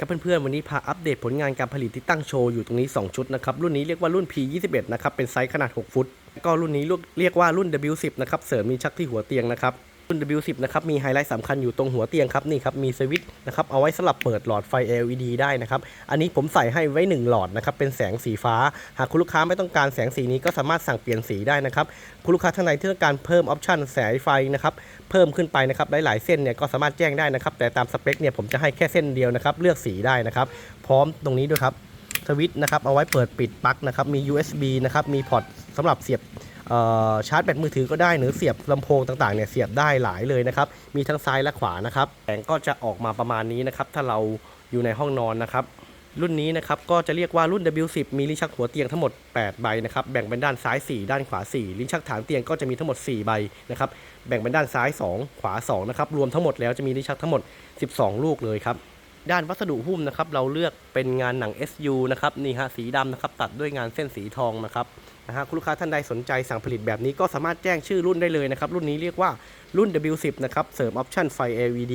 ครับเพื่อนๆ วันนี้พาอัปเดตผลงานการผลิตที่ตั้งโชว์อยู่ตรงนี้ 2 ชุดนะครับ รุ่นนี้เรียกว่ารุ่น P21 นะครับ เป็นไซส์ขนาด 6 ฟุต ก็รุ่นนี้เรียกว่ารุ่น W10 นะครับ เสริมมีชักที่หัวเตียงนะครับ รุ่น W10 นะครับ มีไฮไลท์สำคัญอยู่ตรงหัวเตียงครับ นี่ครับ มีสวิต นะครับเอาไว้สลับเปิดหลอดไฟ LED ได้นะครับ อันนี้ผมใส่ให้ไว้ 1 หลอดนะครับเป็นแสงสีฟ้า หากคุณลูกค้าไม่ต้องการแสงสีนี้ก็สามารถสั่งเปลี่ยนสีได้นะครับ คุณลูกค้าท่านใดที่ต้องการเพิ่มออปชันแสงไฟนะครับเพิ่มขึ้นไปนะครับหลายๆเส้นเนี่ยก็สามารถแจ้งได้นะครับแต่ตามสเปคเนี่ยผมจะให้แค่เส้นเดียวนะครับเลือกสีได้นะครับ พร้อมตรงนี้ด้วยครับสวิตช์นะครับเอาไว้เปิดปิดปลั๊กนะครับมี USB นะครับมีพอร์ตสำหรับเสียบ ชาร์จแบตมือถือก็ได้หรือเสียบลำโพงต่างๆเนี่ยเสียบได้หลายเลยนะครับ มีทั้งซ้ายและขวานะครับแสงก็จะออกมาประมาณนี้นะครับ ถ้าเราอยู่ในห้องนอนนะครับ รุ่นนี้นะครับก็จะเรียกว่ารุ่น W10 มีลิ้นชักหัวเตียงทั้งหมด 8 ใบนะครับ แบ่งเป็นด้านซ้าย 4 ด้านขวา 4 ลิ้นชักฐานเตียงก็จะมีทั้งหมด 4 ใบนะครับ แบ่งเป็นด้านซ้าย 2 ขวา 2 นะครับ รวมทั้งหมดแล้วจะมีลิ้นชักทั้งหมด 12 ลูกเลยครับ ด้านวัสดุหุ้มนะครับเราเลือกเป็นงานหนัง SU นะครับนี่ฮะสีดำนะครับตัดด้วยงานเส้นสีทองนะครับนะฮะคุณลูกค้าท่านใดสนใจสั่งผลิตแบบนี้ก็สามารถแจ้งชื่อรุ่นได้เลยนะครับ รุ่นนี้เรียกว่ารุ่น W10 นะครับเสริมออปชั่นไฟ LED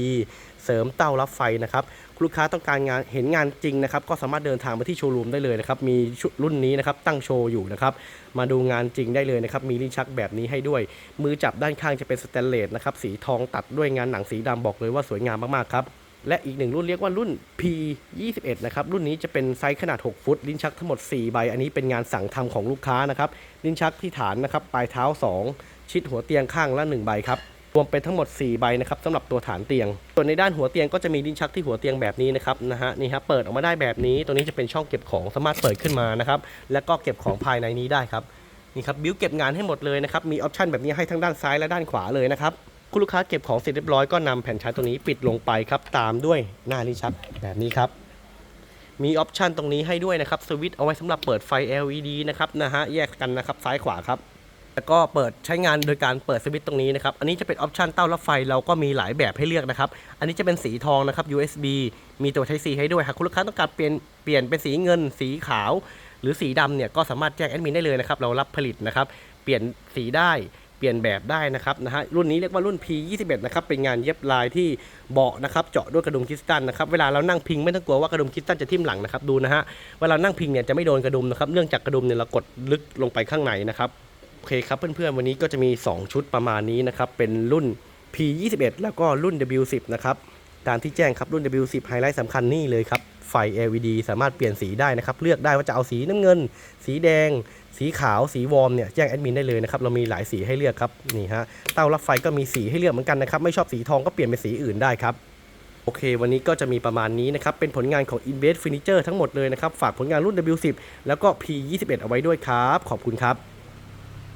เสริมเต้ารับไฟนะครับคุณลูกค้าต้องการงานเห็นงานจริงนะครับก็สามารถเดินทางมาที่โชว์รูมได้เลยนะครับมีชุดรุ่นนี้นะครับตั้งโชว์อยู่นะครับมาดูงานจริงได้เลยนะครับมีลิ้นชักแบบนี้ให้ด้วย มือจับด้านข้างจะเป็นสแตนเลสนะครับสีทองตัดด้วยงานหนังสีดำบอกเลยว่าสวยงามมากๆครับ และอีกหนึ่งรุ่นเรียกว่ารุ่น P21 นะครับ รุ่นนี้จะเป็นไซส์ขนาด 6 ฟุต ลิ้นชักทั้งหมด 4 ใบ อันนี้เป็นงานสั่งทำของลูกค้านะครับ ลิ้นชักที่ฐานนะครับ ปลายเท้า 2 ชิดหัวเตียงข้างละ 1 ใบครับ รวมเป็นทั้งหมด 4 ใบนะครับสำหรับตัวฐานเตียง ส่วนในด้านหัวเตียงก็จะมีลิ้นชักที่หัวเตียงแบบนี้นะครับ นะฮะ นี่ครับ เปิดออกมาได้แบบนี้ ตัวนี้จะเป็นช่องเก็บของ สามารถเปิดขึ้นมานะครับ แล้วก็เก็บของภายในนี้ได้ครับ นี่ครับ บิวเก็บงานให้หมดเลยนะครับ มีออปชันแบบนี้ให้ทั้งด้านซ้ายและด้านขวาเลยนะครับ คุณลูกค้าเก็บของเสร็จเรียบร้อยก็นำแผ่นชาร์จตัวนี้ปิดลงไปครับ ตามด้วยหน้าลิ้นชักแบบนี้ครับมีออปชันตรงนี้ให้ด้วยนะครับสวิตช์เอาไว้สำหรับเปิดไฟ LED นะครับนะฮะแยกกันนะครับซ้ายขวาครับแล้วก็เปิดใช้งานโดยการเปิดสวิตช์ตรงนี้นะครับ อันนี้จะเป็นออปชันเต้ารับไฟเราก็มีหลายแบบให้เลือกนะครับ อันนี้จะเป็นสีทองนะครับ USB มีตัว Type C ให้ด้วยหากคุณลูกค้าต้องการเปลี่ยนเปลี่ยนเป็นสีเงิน สีขาว หรือสีดำเนี่ยก็สามารถแจ้งแอดมินได้เลยนะครับ เรารับผลิตนะครับ เปลี่ยนสีได้ เปลี่ยนแบบได้นะครับนะฮะรุ่นนี้เรียกว่ารุ่น P21 นะครับเป็นงานเย็บลายที่เบาะนะครับเจาะด้วยกระดุมคริสตัลนะครับเวลาเรานั่งพิงไม่ต้องกลัวว่ากระดุมคริสตัลจะทิ่มหลังนะครับดูนะฮะเวลานั่งพิงเนี่ยจะไม่โดนกระดุมนะครับเนื่องจากกระดุมเนี่ยเรากดลึกลงไปข้างในนะครับโอเคครับเพื่อนๆวันนี้ก็จะมี 2 ชุดประมาณนี้นะครับเป็นรุ่น P21 แล้วก็รุ่น W10 นะครับตามที่แจ้งครับรุ่น W10 ไฮไลท์สำคัญนี่เลยครับ ไฟ LED สามารถเปลี่ยนสีได้นะครับ เลือกได้ว่าจะเอาสีน้ำเงิน สีแดง สีขาว สีวอร์มเนี่ยแจ้งแอดมินได้เลยนะครับ เรามีหลายสีให้เลือกครับ นี่ฮะ เต้ารับไฟก็มีสีให้เลือกเหมือนกันนะครับ ไม่ชอบสีทองก็เปลี่ยนเป็นสีอื่นได้ครับ โอเค วันนี้ก็จะมีประมาณนี้นะครับ เป็นผลงานของ Invest Furniture ทั้งหมดเลยนะครับ ฝากผลงานรุ่น W10 แล้วก็ P21 เอาไว้ด้วยครับ ขอบคุณครับ